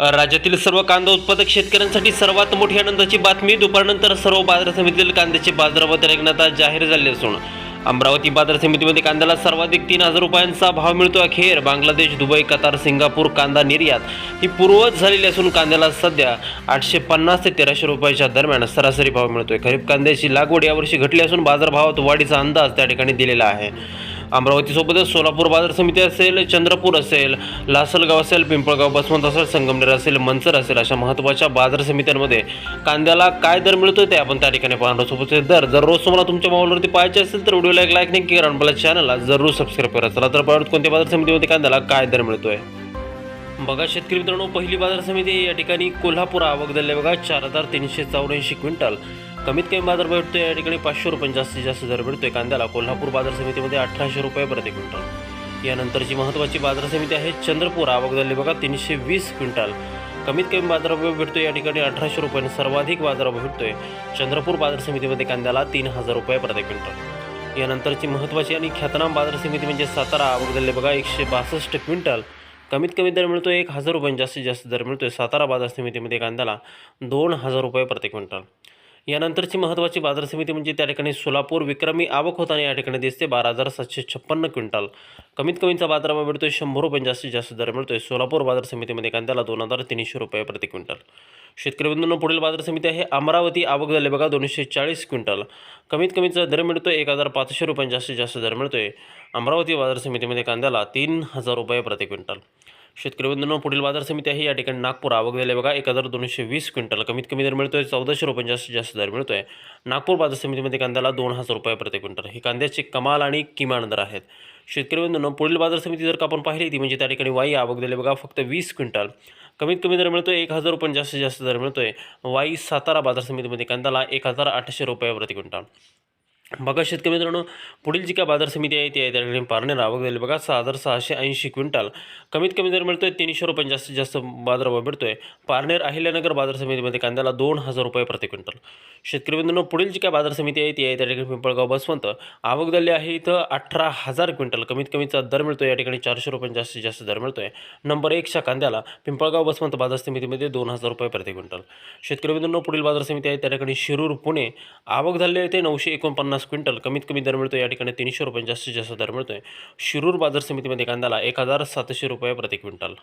राज्यातील सर्व कांदा उत्पादक शेतकऱ्यांसाठी सर्वात मोठी आनंदाची बातमी. दुपारनंतर सर्व बाजार समितीतील कांद्याचे बाजारामध्ये रेंगणात जाहीर झाले असून अमरावती बाजार समितीमध्ये कांद्याला सर्वाधिक तीन हजार रुपयांचा भाव मिळतो अखेर. बांगलादेश दुबई कतार सिंगापूर कांदा निर्यात ही पूर्ववत झालेली असून कांद्याला सध्या आठशे पन्नास ते तेराशे रुपयाच्या दरम्यान सरासरी भाव मिळतोय. खरीप कांद्याची लागवड यावर्षी घटली असून बाजारभावात वाढीचा अंदाज त्या ठिकाणी दिलेला आहे. अमरावतीसोबतच सोलापूर बाजार समिती असेल चंद्रपूर असेल लासलगाव असेल पिंपळगाव बसवंत असेल संगमनेर असेल मंचर असेल अशा महत्त्वाच्या बाजार समित्यांमध्ये कांद्याला काय दर मिळतो ते आपण त्या ठिकाणी पाहणार सोबत दर जर रोज तुम्हाला तुमच्या मोबाईलवरती पाहायचे असेल तर व्हिडिओला एक लाईक नाही की आणि चॅनलला जरूर सबस्क्राईब करा. चला तर पाहूयात कोणत्या बाजार समितीमध्ये कांद्याला काय दर मिळतोय. बघा शेतकरी मित्रांनो पहिली बाजार समिती या ठिकाणी कोल्हापूर आवक झाले बघा चार हजार तीनशे चौऱ्याऐंशी क्विंटल. कमीत कमी बाजार भेटतोय या ठिकाणी पाचशे रुपये जास्तीत जास्त दर भेटतोय. कांद्याला कोल्हापूर बाजार समितीमध्ये अठराशे रुपये प्रति क्विंटल. यानंतरची महत्त्वाची बाजार समिती आहे चंद्रपूर. आवक झाली बघा तीनशे वीस क्विंटल. कमीत कमी बाजारभाव भेटतो या ठिकाणी अठराशे रुपयाने सर्वाधिक बाजारभाव भेटतोय चंद्रपूर बाजार समितीमध्ये कांद्याला तीन हजार रुपये प्रति क्विंटल. यानंतरची महत्त्वाची आणि ख्यातनाम बाजार समिती म्हणजे सातारा. आवक झाले बघा एकशे बासष्ट क्विंटल. कमीत कमी दर मिळतो एक हजार रुपये जास्तीत जास्त दर मिळतोय सातारा बाजार समितीमध्ये कांद्याला दोन हजार रुपये प्रति क्विंटल. यानंतरची महत्त्वाची बाजार समिती म्हणजे त्या ठिकाणी सोलापूर विक्रमी आवक होताना या ठिकाणी दिसते. बारा हजार सातशे छप्पन्न क्विंटल. कमीत कमीचा बाजारामध्ये मिळतोय शंभर रुपये जास्तीत जास्त दर मिळतोय. सोलापूर बाजार समितीमध्ये कांद्याला दोन हजार तीनशे रुपये प्रति क्विंटल. शेतकरी बंधूंना पुढील बाजार समिती आहे अमरावती. आवक झाले बघा दोनशे चाळीस क्विंटल. कमीत कमीचा दर मिळतोय एक हजार पाचशे रुपये जास्तीत जास्त दर मिळतोय. अमरावती बाजार समितीमध्ये कांद्याला तीन हजार रुपये प्रति क्विंटल. शेतकरी बंधूंनो पुढील बाजार समिती आहे. या ठिकाणी नागपूर आवक झाले बघा एक हजार दोनशे वीस क्विंटल. कमीत कमी दर मिळतोय चौदाशे रुपये जास्तीत जास्त दर मिळतो आहे नागपूर बाजार समितीमध्ये कांद्याला दोन हजार रुपये प्रति क्विंटल. हे कांद्याचे कमाल आणि किमान दर आहेत. शेतकरी बंधूंनो पुढील बाजार समिती जर का आपण पाहिली ती म्हणजे त्या ठिकाणी वाई आवक दिले बघा फक्त वीस क्विंटल. कमीत कमी दर मिळतो एक हजार रुपये जास्तीत जास्त दर मिळतो आहे वाई सातारा बाजार समितीमध्ये कांद्याला एक हजार आठशे रुपये प्रति क्विंटल. बघा शेतकरी मित्रांनो पुढील जी काय बाजार समिती आहे ती आहे त्या ठिकाणी पारनेर आवक झाली बघा सहा हजार सहाशे ऐंशी क्विंटल. कमीत कमी दर मिळतोय तीनशे रुपये जास्तीत जास्त बाजारभाव मिळतोय. पारनेर अहिल्यानगर बाजार समितीमध्ये कांद्याला दोन हजार रुपये प्रति क्विंटल. शेतकरी मित्रांनो पुढील जी काय बाजार समिती आहे ती आहे त्या ठिकाणी पिंपळगाव बसवंत. आवक झाली आहे इथं अठरा हजार क्विंटल. कमीत कमीचा दर मिळतोय या ठिकाणी चारशे रुपये जास्तीत जास्त दर मिळतोय. नंबर एकच्या कांद्याला पिंपळगाव बसवंत बाजार समितीमध्ये दोन हजार रुपये प्रति क्विंटल. शेतकरी मित्रांनो पुढील बाजार समिती आहे त्या ठिकाणी शिरूर पुणे. आवक झाली आहे ते नऊशे एकोणपन्नास क्विंटल कमीत कमी दर मिळतो या ठिकाणी तीनशे रुपये जास्तीत जास्त दर मिळतोय. शिरूर बाजार समितीमध्ये कांद्याला एक हजार सातशे रुपये प्रति क्विंटल.